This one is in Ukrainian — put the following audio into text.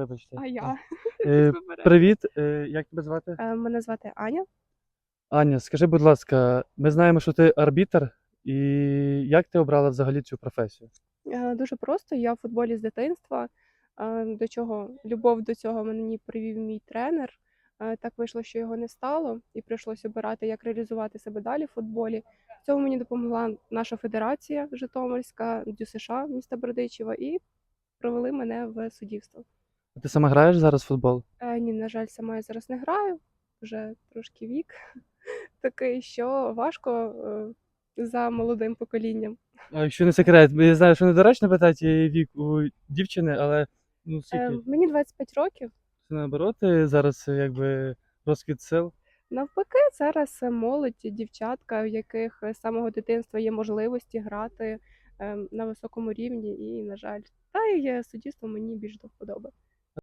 Вибачте. А я Е, привіт, е, як тебе звати? Е, мене звати Аня. Аня, скажи, будь ласка, ми знаємо, що ти арбітр, і як ти обрала взагалі цю професію? Е, Дуже просто. Я в футболі з дитинства. Е, До чого любов до цього мені привів мій тренер. Е, Так вийшло, що його не стало, і прийшлося обирати, як реалізувати себе далі в футболі. В цьому мені допомогла наша федерація Житомирська, ДЮСШ міста Бердичева, і провели мене в суддівство. Ти сама граєш зараз в футбол? Е, Ні, на жаль, сама я зараз не граю, вже трошки вік такий, що важко е, за молодим поколінням. А якщо не секрет, я знаю, що недоречно питати вік у дівчини, але ну Е, скільки? Мені 25 років. Це наоборот, зараз е, якби розквіт сил. Навпаки, зараз е, молодь, дівчатка, в яких з самого дитинства є можливості грати е, на високому рівні, і, на жаль, та й е, суддівство мені більш до вподоби.